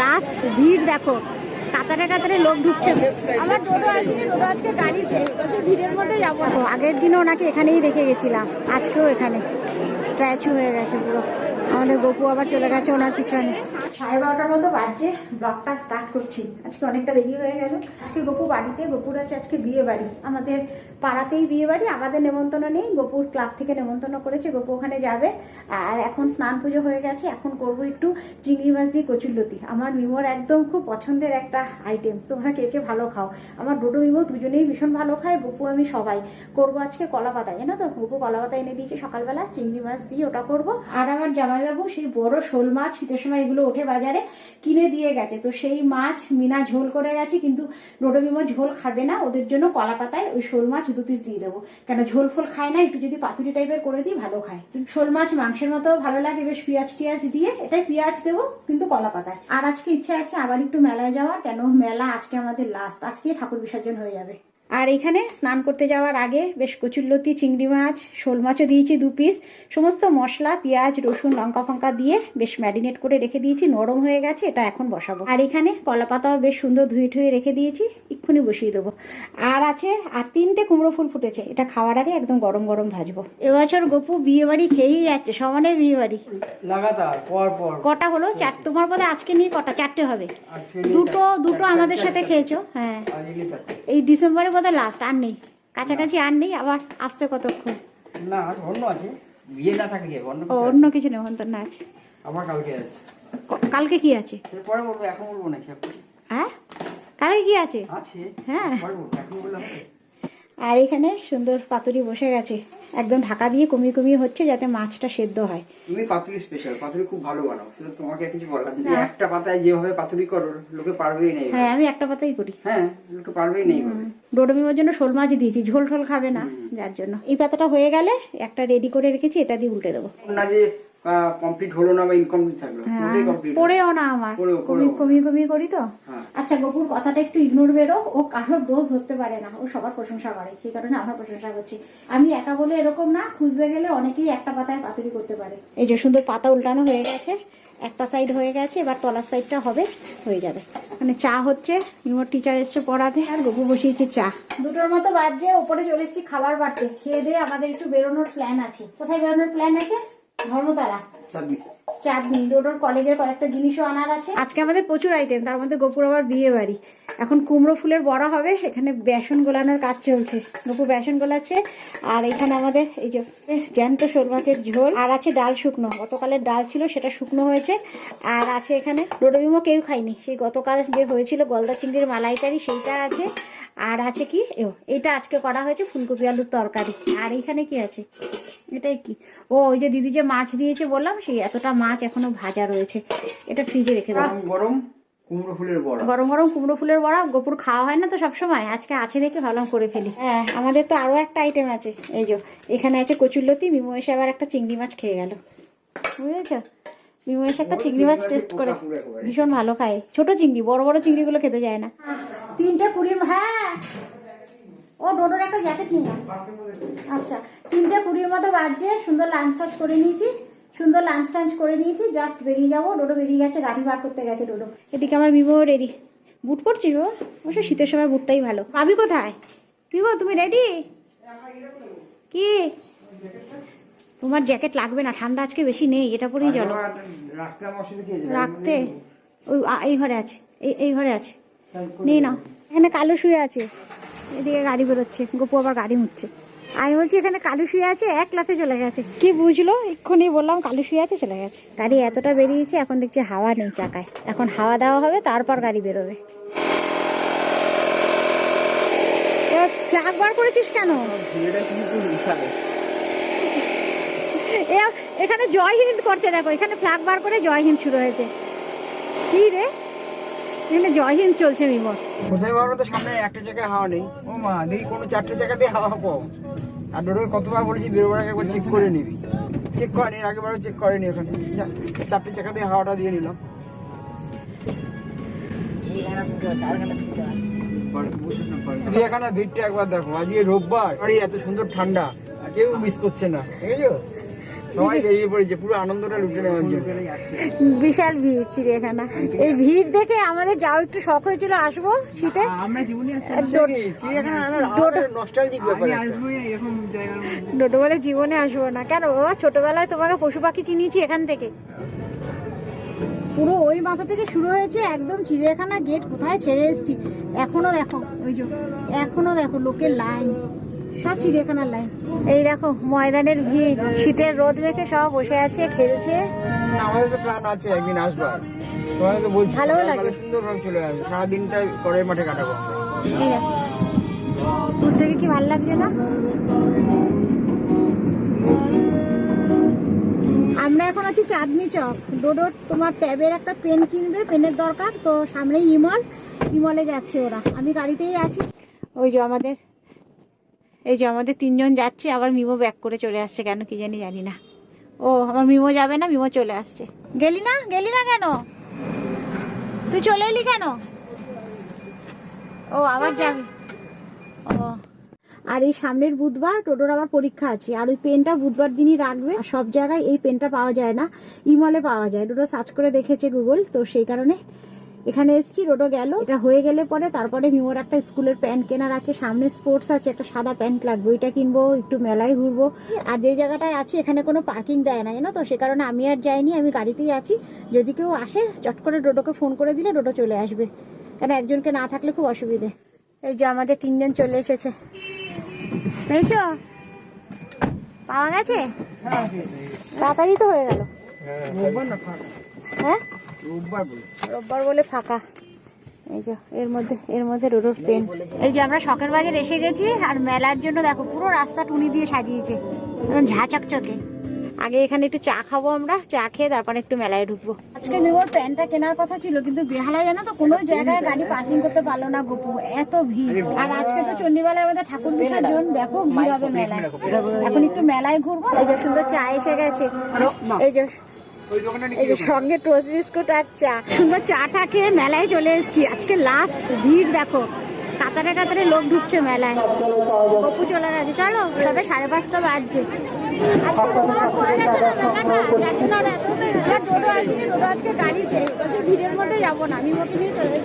Last ভিড় দেখো কাতারে কাতারে লোক ঢুকছে। আমার ডোডো আসেনি ডোডো আজকে গাড়িতে ভিড়ের মধ্যে যাব। আগের দিনও ওনাকে এখানেই রেখে গেছিলাম আজকেও এখানে। স্ট্যাচু হয়ে গেছে পুরো। আমাদের গপু আবার চলে গেছে ওনার পিছনে। সাড়ে বারোটার মতো বাজছে, ব্লগটা স্টার্ট করছি। আজকে অনেকটা দেরি হয়ে গেল। আজকে গপু বাড়িতে, গপুর আছে আজকে বিয়ে বাড়ি। আমাদের পাড়াতেই বিয়ে বাড়ি, আমাদের নেমন্তন্ন নেই। গপুর ক্লাব থেকে নেমন্তন্ন করেছে, গপু ওখানে যাবে। আর এখন স্নান পুজো হয়ে গেছে, এখন করব একটু চিংড়ি মাছ দিয়ে কচুরলতি আমার মিমোর একদম খুব পছন্দের একটা আইটেম তোমরা কে কে ভালো খাও? আমার ডোডো মিমো দুজনেই ভীষণ ভালো খায়, গপু আমি সবাই। করব আজকে কলা পাতা জানো তো? গপু কলা পাতা এনে দিয়েছে সকালবেলা, চিংড়ি মাছ দিয়ে ওটা করব। আর আমার জামাইবাবু সেই বড় শোল মাছ শীতের সময় এগুলো ওঠে বাজারে, কিনে দিয়ে গেছে। তো সেই মাছ মিনা ঝোল করে গেছে, কিন্তু ডোডো মিমো ঝোল খাবে না, ওদের জন্য কলা পাতায় ওই শোল মাছ দু পিস দিয়ে দেবো। কেন, ঝোল ফোল খায় না, একটু যদি পাতুরি টাইপের করে দিই, ভালো খায়। শোল মাছ মাংসের মতো ভালো লাগে, বেশ পেঁয়াজ টিয়াজ দিয়ে, এটাই পেঁয়াজ দেবো, কিন্তু কলা পাতায়। আর আজকে ইচ্ছা আছে আবার একটু মেলায় যাওয়ার, কেন মেলা আজকে আমাদের লাস্ট আজকে ঠাকুর বিসর্জন হয়ে যাবে। আর এখানে স্নান করতে যাওয়ার আগে বেশ কচুরলতি চিংড়ি মাছ শোল মাছও দিয়েছি দু পিস সমস্ত মশলা পেঁয়াজ রসুন লঙ্কা ফঙ্কা দিয়ে বেশ ম্যারিনেট করে রেখে দিয়েছি নরম হয়ে গেছে এটা এখন বসাবো। আর এখানে কলা পাতাও বেশ সুন্দর ধুয়ে ঠুয়ে রেখে দিয়েছি এক্ষুনি বসিয়ে দেবো। আর আছে আর তিনটে কুমড়ো ফুল ফুটেছে এটা খাওয়ার আগে একদম গরম গরম ভাজবো। এবছর গপু বিয়ে বাড়ি খেয়েই যাচ্ছে সমানে বিয়ে বাড়ি। কটা হলো? চার তোমার বোধহয় আজকে নিয়ে কটা? চারটে হবে। দুটো দুটো আমাদের সাথে খেয়েছো হ্যাঁ। এই ডিসেম্বরে বোধহয় লাস্ট আর নেই। কাছাকাছি আর নেই আবার আসছে কতক্ষণ? না অন্য আছে। বিয়ে না থাকলে অন্য ও কিছু অন্য কিছু নেমন্তন্ন আছে। আবার কালকে আছে। কালকে কি আছে? পরে বলব এখন বলব আপনি? হ্যাঁ? কালকে কি আছে? আছে। হ্যাঁ। আর এখানে সুন্দর পাতুরি বসে গেছে। একদম ঢাকা দিয়ে কমিয়ে কমিয়ে হচ্ছে যাতে মাছটা সেদ্ধ হয়। তুমি পাতুরি স্পেশাল পাতুরি খুব ভালো বানাও কিন্তু তোমাকে কিছু বললাম যে একটা পাতায় যেভাবে পাতুরি করো লোকে পারবেই নেই হ্যাঁ আমি একটা পাতাই করি। হ্যাঁ লোকে পারবেই নেই ডোডমিমের জন্য শোল মাছ দিয়েছি ঝোল ঝোল খাবে না যার জন্য। এই পাতাটা হয়ে গেলে একটা রেডি করে রেখেছি এটা দিয়ে উল্টে দেবো। না যে কমপ্লিট হলো না বা ইনকমপ্লিট থাকল পুরোটাই কমপ্লিট পড়েও না আমার। কমিয়ে। কমিয়ে করি তো? হ্যাঁ। আচ্ছা গপুর কথাটা একটু ইগনোর বেরো ও কারোর দোষ ধরতে পারে না। ও সবার প্রশংসা করে। সেই কারণে আমার প্রশংসা করছি। আমি একা বলে এরকম না খুঁজতে গেলে অনেকেই একটা পাতায় পাতুরি করতে পারে। এই যে সুন্দর পাতা উল্টানো হয়ে গেছে একটা সাইড হয়ে গেছে এবার তলার সাইডটা হবে হয়ে যাবে। মানে চা হচ্ছে ইমোর টিচার এসছে পড়াতে আর গপু বসিয়েছে চা। দুটোর মতো বাজছে ওপরে চলে এসেছি খাবার বাড়তে। খেয়ে দিয়ে আমাদের একটু বেরোনোর প্ল্যান আছে। কোথায় বেরোনোর প্ল্যান আছে? ধর্মতলা চাঁদনি। চাঁদনি রোডোর কলেজের কয়েকটা জিনিসও আনার আছে। আজকে আমাদের প্রচুর আইটেম তার মধ্যে গোপুর আবার বিয়ে বাড়ি। এখন কুমড়ো ফুলের বড়া হবে এখানে বেসন গোলানোর কাজ চলছে। গোপু বেসন গোলাচ্ছে আর এখানে আমাদের এই যে জ্যান্ত শোল মাছের ঝোল আর আছে ডাল শুকনো। গতকালের ডাল ছিল সেটা শুকনো হয়েছে আর আছে এখানে রোডোবিমো কেউ খায়নি। সেই গতকাল যে হয়েছিল গলদা চিংড়ির মালাইকারি সেইটা আছে আর আছে কি? এটা আজকে করা হয়েছে ফুলকপি আলুর তরকারি। আর এইখানে কি আছে? এটাই কি? ও ওই যে দিদি যে মাছ দিয়েছে বললাম সেই এতটা মাছ এখনও ভাজা রয়েছে। এটা ফ্রিজে রেখে দেবো। গরম গরম কুমড়ো ফুলের বড়া। গরম গরম কুমড়ো ফুলের বড়া। গোপুর খাওয়া হয় না তো সবসময়। আজকে আছে দেখে ভাবলাম করে ফেলি। হ্যাঁ আমাদের তো আরও একটা আইটেম আছে। এই যে এখানে আছে কচুরলতি। মিমো এসে আবার একটা চিংড়ি মাছ খেয়ে গেল। বুঝেছ? মিমো এসে একটা চিংড়ি মাছ টেস্ট করে। ভীষণ ভালো খায়। ছোট চিংড়ি বড় বড় চিংড়িগুলো খেতে যায় না। তিনটে কুড়ির হ্যাঁ। ও ডোডোর একটা জ্যাকেট নিয়ে আচ্ছা তিনটে কুড়ির মতো বাজছে। সুন্দর লাঞ্চ টাঞ্চ করে নিয়েছি। সুন্দর লাঞ্চ টাঞ্চ করে নিয়েছি। জাস্ট বেরিয়ে যাব। ডোডো বেরিয়ে গেছে গাড়ি বার করতে গেছে ডোডো। এদিকে আমার বিবো রেডি বুট পরছিস ও অবশ্য শীতের সময় বুটটাই ভালো। পাবি কোথায়? কি গো তুমি রেডি কি? তোমার জ্যাকেট লাগবে না ঠান্ডা আজকে বেশি নেই এটা পরেই চলো? রাখতে। ওই এই ঘরে আছে। এই এই ঘরে আছে। নেই না। এখানে কালো শুয়ে আছে। এদিকে গাড়ি বেরোচ্ছে। গোপু আবার গাড়ি মুচ্ছে আমি বলছি, এখানে কালু শুয়ে আছে? এক লাফে চলে গেছে। কি বুঝলো? এক্ষুনি বললাম কালু শুয়ে আছে, চলে গেছে। গাড়ি এতটা বেরিয়েছে, এখন দেখছি হাওয়া নেই চাকায়। এখন হাওয়া দেওয়া হবে, তারপর গাড়ি বেরোবে। বার করেছিস কেন? এখানে জয় হিন্দ করছে, দেখো। এখানে ফ্ল্যাগ বার করে জয় হিন্দ শুরু হয়েছে। কি রে? এখানে জয় হিন্দ চলছে বিমল। কোথায় বলব তো, সামনে একটা জায়গায় হাওয়া নেই। ও মা, দেখি কোনো চারটে জায়গা দিয়ে হাওয়া কম আর ডোডোকে কতবার বলেছি, বেরোবার একবার চেক করে নিবি। চেক করেনি, এর আগেবারও চেক করেনি ওখানে। চারটে চাকা দিয়ে হাওয়াটা দিয়ে নিলাম। চিড়িয়াখানা ভিড়টা একবার দেখো, আজকে রোববার। এত সুন্দর ঠান্ডা। কেউ মিস করছে না। ঠিক আছে সবাই বেরিয়ে পড়েছে পুরো আনন্দটা লুটে নেওয়ার জন্য। বিশাল ভিড় চিড়িয়াখানা এই ভিড় দেখে আমাদের যাও একটু শখ হয়েছিল আসব শীতে? আমরা জীবনে জীবনে আসব না। কেন? বাবা ছোটবেলায় তোমাকে পশু পাখি চিনিয়েছি এখান থেকে। পুরো ওই মাথা থেকে শুরু হয়েছে একদম চিড়িয়াখানা গেট কোথায় ছেড়ে এসেছি? এখনও দেখো ওই যে এখনও দেখো লোকের লাইন সব চিড়িয়াখানার লাইন এই দেখো ময়দানের ভিড়। শীতের রোদ মেখে সব বসে আছে খেলছে। আমাদের তো প্ল্যান আছে একদিন আসবার। তোমাদের তো বলছি ভালোও লাগে। সুন্দর ভাবে চলে আসবে। সারাদিনটা করে মাঠে কাটাবো দূর থেকে কি ভালো লাগছে না? আমরা এখন আছি চাঁদনি চক। ডোডো তোমার ট্যাবের একটা পেন কিনবে পেনের দরকার। তো সামনে ইমল। ইমলে যাচ্ছে ওরা। আমি গাড়িতেই আছি। ওই যে আমাদের এই যে আমাদের তিনজন যাচ্ছে, আবার মিমো ব্যাক করে চলে আসছে কেন কি জানি জানি না ও, আমার মিমো যাবে না, মিমো চলে আসছে। গেলি না? গেলি না কেন? তুই চলে এলি কেন? ও, আবার যাবি। ও। আর এই সামনের বুধবার টোটোর আবার পরীক্ষা আছে, আর ওই পেনটা বুধবার দিনই রাখবে সব জায়গায় এই পেনটা পাওয়া যায় না, ইমলে পাওয়া যায়। টোটো সার্চ করে দেখেছে গুগল তো সেই কারণে এখানে এসছি রোডো গেল। এটা হয়ে গেলে পরে তারপরে মিমোর একটা স্কুলের প্যান্ট কেনার আছে। সামনে স্পোর্টস আছে একটা সাদা প্যান্ট লাগবে ওইটা কিনবো একটু মেলায় ঘুরবো। আর যে জায়গাটায় আছি এখানে কোনো পার্কিং দেয় না জানো তো? সে কারণে আমি আর যাইনি আমি গাড়িতেই আছি। যদি কেউ আসে চট করে ডোডোকে ফোন করে দিলে ডোডো চলে আসবে। কেন একজনকে না থাকলে খুব অসুবিধে। এই যে আমাদের তিনজন চলে এসেছে। পেয়েছ? পাওয়া গেছে? তাড়াতাড়ি তো হয়ে গেল। হ্যাঁ? রোববার বলে। ফাঁকা। এই যে এর মধ্যে এর মধ্যে রোডোর পেন। এই যে আমরা শখের বাজার এসে গেছি আর মেলার জন্য দেখো পুরো রাস্তা টুনি দিয়ে সাজিয়েছে। ঝা চকচকে আগে এখানে একটু চা খাব আমরা চা খেয়ে তারপরে একটু মেলায় ঢুকবো। আজকে মিমোর প্যান্টটা কেনার কথা ছিল কিন্তু বেহালায় জানো তো কোনো জায়গায় গাড়ি পার্কিং করতে পারল না গোপু এত ভিড়। আর আজকে তো চন্ডীবেলায় আমাদের ঠাকুর বিসর্জন ব্যাপক ভিড় হবে মেলায়। এখন একটু মেলায় ঘুরবো এই যে সুন্দর চা এসে গেছে। এই যে এই সঙ্গে টোস্ট বিস্কুট আর চা। সুন্দর চাটা খেয়ে মেলায় চলে এসেছি। আজকে লাস্ট ভিড় দেখো। কাতারে কাতারে লোক ঢুকছে মেলায়। গপু চলে গেছে। চলো তবে সাড়ে পাঁচটা বাজছে। আজকে গাড়িতে। ভিড়ের মধ্যে যাব না আমি নিয়ে চলে।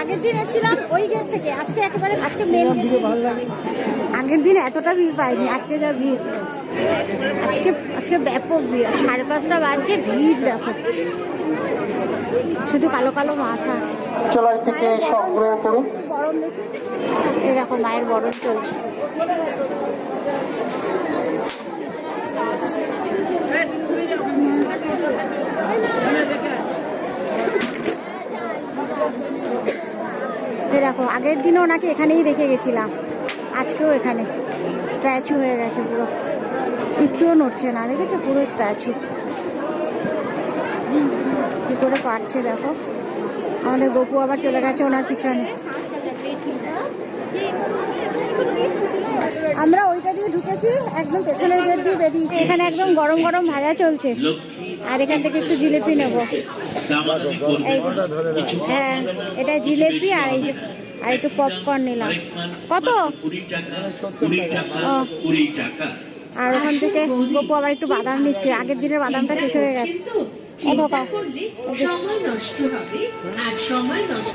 আগের দিন এসেছিলাম ওই গেট থেকে। আজকে একেবারে আজকে মেন গেট আগের দিন এতটা ভিড় পাইনি আজকে যা ভিড়। আজকে আজকে ব্যাপক ভিড়। সাড়ে পাঁচটা বাজছে ভিড় দেখো শুধু কালো কালো মাথা। চলাই থেকে সংগ্রহ করুন। গরম দেখো মায়ের বরণ চলছে। দেখো আগের দিনও ওনাকে এখানেই দেখে গেছিলাম। আজকেও এখানে। স্ট্যাচু হয়ে গেছে পুরো। একটুও নড়ছে না দেখেছ? পুরো স্ট্যাচু কি করে পারছে দেখো? আমাদের গপু আবার চলে গেছে ওনার পিছনে। আমরা ওইটা দিয়ে ঢুকেছি একদম পেছনের গেট দিয়ে বেরিয়েছি। এখানে একদম গরম গরম ভাজা চলছে। আর এখান থেকে একটু জিলেপি নেব। হ্যাঁ এটা জিলেপি আর এই আর একটু পপকর্ন নিলাম। কত? ও। আর ওখান থেকে গপু আবার একটু বাদাম নিচ্ছে আগের দিনের বাদামটা শেষ হয়ে গেছে।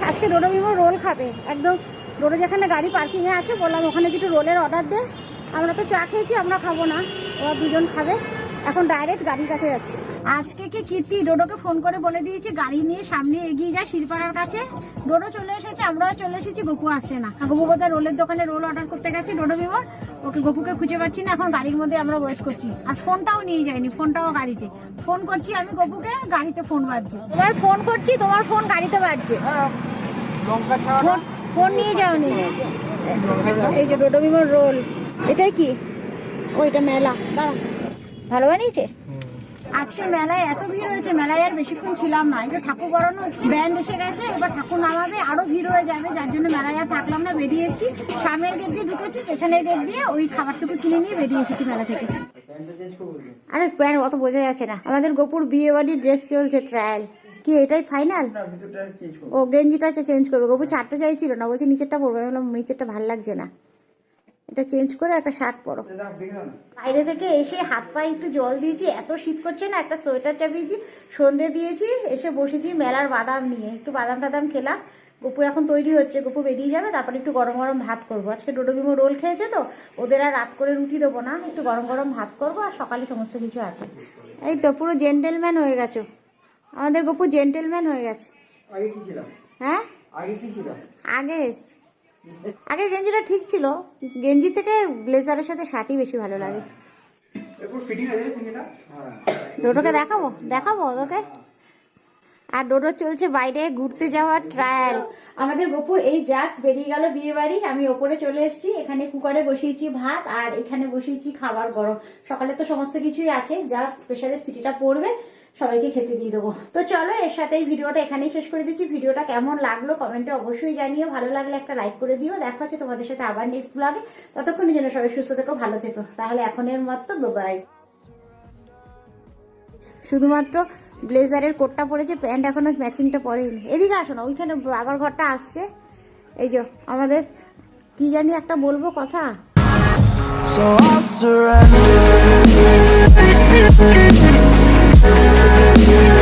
আজকে ডোডো বিমো রোল খাবে। একদম ডোডো যেখানে গাড়ি পার্কিং এ আছে বললাম ওখানে কিছু রোলের অর্ডার দে। আমরা তো চা খেয়েছি আমরা খাব না। ওরা দুজন খাবে। এখন ডাইরেক্ট গাড়ির কাছে যাচ্ছি। আজকে কি কীর্তি? ডোডোকে ফোন করে বলে দিয়েছি গাড়ি নিয়ে সামনে এগিয়ে যায় শিরপাড়ার কাছে। ডোডো চলে এসেছে আমরাও চলে এসেছি গপু আসছে না। গপু বোধহয় রোলের দোকানে রোল অর্ডার করতে গেছে ডোডো বিমোর ওকে গপুকে খুঁজে পাচ্ছি না এখন গাড়ির মধ্যে আমরা ওয়েট করছি। আর ফোনটাও নিয়ে যায়নি ফোনটাও গাড়িতে। ফোন করছি আমি গপুকে গাড়িতে ফোন বাজছে। তোমার ফোন করছি তোমার ফোন গাড়িতে বাজছে। ফোন ফোন নিয়ে যাওনি। এই যে ডোডো বিমোর রোল এটাই কি? ও এটা মেলা। দাঁড়া। ভালো বানিয়েছে? আজকে মেলায় এত ভিড় হয়েছে মেলায় আর বেশিক্ষণ ছিলাম না। এটা ঠাকুর বড়ানো ব্যান্ড এসে গেছে এবার ঠাকুর নামাবে আরও ভিড় হয়ে যাবে যার জন্য মেলায় আর থাকলাম না বেরিয়ে এসেছি। সামনের গেট দিয়ে ঢুকেছি পেছনের গেট দিয়ে ওই খাবারটুকু কিনে নিয়ে বেরিয়ে এসেছি মেলা থেকে। আরে প্যান্ট অত বোঝা যাচ্ছে না। আমাদের গোপুর বিয়ে বাড়ির ড্রেস চলছে ট্রায়াল কি এটাই ফাইনাল ও গেঞ্জিটা চেঞ্জ করবে। গপু ছাড়তে চাইছিল না বলছে নিচেরটা পরবে। আমি বললাম নিচেরটা ভালো লাগছে না। এটা চেঞ্জ করে একটা শার্ট পরো। বাইরে থেকে এসে হাত পায়ে একটু জল দিয়েছি এত শীত করছে না একটা সোয়েটার চাপিয়েছি সন্ধে দিয়েছি এসে বসেছি মেলার বাদাম নিয়ে। একটু বাদাম টাদাম খেলাম গপু এখন তৈরি হচ্ছে গপু বেরিয়ে যাবে তারপরে একটু গরম গরম ভাত করব। আজকে ডোডো বিমো রোল খেয়েছে তো ওদের আর রাত করে রুটি দেবো না একটু গরম গরম ভাত করব আর সকালে সমস্ত কিছু আছে। এই তো পুরো জেন্টেলম্যান হয়ে গেছো। আমাদের গপু জেন্টেলম্যান হয়ে গেছে। হ্যাঁ? আগে? আগে গেঞ্জিটা ঠিক ছিল গেঞ্জি থেকে ব্লেজারের সাথে শার্টই বেশি ভালো লাগে। ডোডোকে দেখাবো দেখাবো তোকে আর ডোডো চলছে বাইরে ঘুরতে যাওয়ার ট্রায়াল আমাদের গপু এই জাস্ট বেরিয়ে গেল বিয়ে বাড়ি আমি ওপরে চলে এসেছি এখানে কুকারে বসিয়েছি ভাত আর এখানে বসিয়েছি খাবার গরম। সকালে তো সমস্ত কিছুই আছে জাস্ট প্রেশারের সিটিটা পড়বে। সবাইকে খেতে দিয়ে দেবো। তো চলো, এর সাথে ভিডিওটা এখানেই শেষ করে দিচ্ছি। ভিডিওটা কেমন লাগল কমেন্টে অবশ্যই জানিও। ভালো লাগলে একটা লাইক করে দিও। দেখা হচ্ছে তোমাদের সাথে আবার নেক্সট ব্লগে ততক্ষণের জন্য সবাই সুস্থ থেকো, ভালো থেকো। তাহলে এখনের মতো বাই শুধুমাত্র ব্লেজারের কোটটা পরেছে, প্যান্ট এখনও ম্যাচিংটা পরেনি। এদিকে আসো না, ওইখানে আবার ঘরটা আসছে। এই যে, আমাদের কি জানি একটা বলব কথা? So I'll surrender. Yeah.